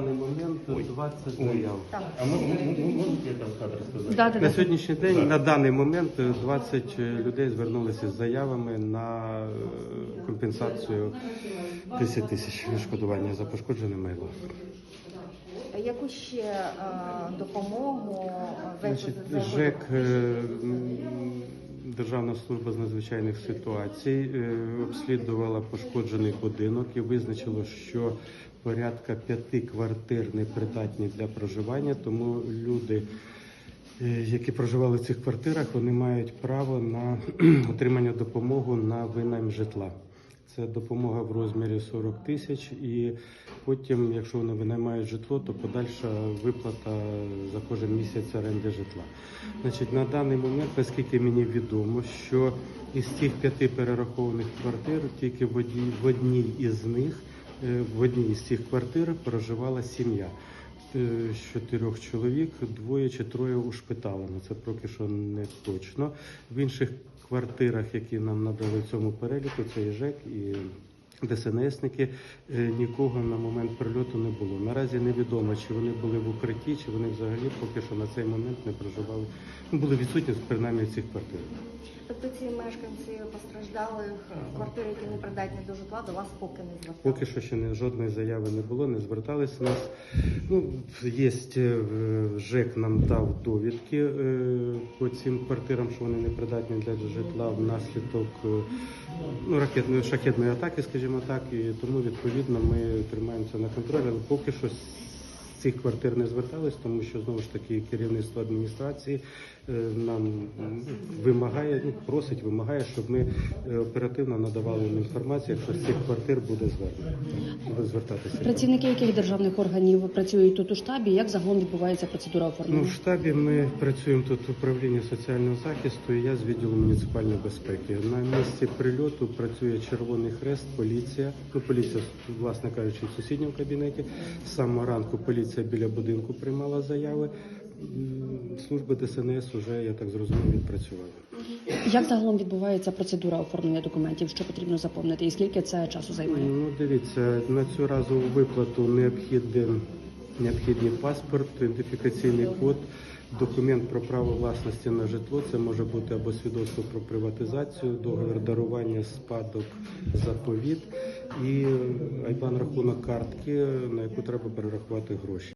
даний момент 20 заяв. А мо- мо- мо- можете там кадр сказати? Да, да, На да. сьогоднішній день, на даний момент, 20 людей звернулися з заявами на е, компенсацію 10 тисяч відшкодування за пошкоджене майно. Яку ще е, допомогу ви Значить, ЖЕК е, м, Державна служба з надзвичайних ситуацій е, обслідувала пошкоджений будинок і визначило, що порядка п'яти квартир не придатні для проживання, тому люди. е, Які проживали в цих квартирах, вони мають право на отримання допомоги на винайм житла. Це допомога в розмірі 40 тисяч, і потім, якщо вони винаймають житло, то подальша виплата за кожен місяць оренди житла. Значить, на даний момент, наскільки мені відомо, що із цих п'яти перерахованих квартир тільки в одній, в одній із них, е, в одній із цих квартир проживала сім'я. Е, з чотирьох чоловік, двоє чи троє ушпиталено. Це поки що не точно. В інших квартирах, які нам надали в цьому переліку, це і ЖЕК, і ДСНСники, е, нікого на момент прильоту не було. Наразі невідомо, чи вони були в укритті, чи вони взагалі поки що на цей момент не проживали. Ну, були відсутні принаймні в цих квартирах. Тобто ці мешканці постраждалих квартир, які не придатні до житла, до вас поки не зверталися? Поки що ще не жодної заяви не було, не зверталися нас. Ну, є е, ЖЕК нам дав довідки е, по цим квартирам, що вони не придатні для житла внаслідок е, ну, ракетної шахетної атаки, скажімо так, і тому відповідно ми тримаємося на контролі. Але поки що цих квартир не звертались, тому що знову ж таки керівництво адміністрації е, нам вимагає, ну просить, вимагає, щоб ми е, оперативно надавали їм інформацію, якщо з цих квартир буде звернення буде звертатися. Працівники яких державних органів працюють тут у штабі? Як загалом відбувається процедура Ну, в штабі ми працюємо тут в управлінні соціального захисту. і Я з відділу муніципальної безпеки. На місці прильоту працює Червоний Хрест, поліція. Ну, поліція, власне кажучи, в сусідньому кабінеті. З самого ранку поліція біля будинку приймала заяви. Служби ДСНС вже, я так зрозумів, відпрацювали. Як загалом відбувається процедура оформлення документів? Що потрібно заповнити, і скільки це часу займає? Ну, дивіться, на цю разову виплату необхідний, необхідний паспорт, ідентифікаційний код, документ про право власності на житло. Це може бути або свідоцтво про приватизацію, договір дарування, спадок, заповіт і айбан рахунок картки, на яку треба перерахувати гроші.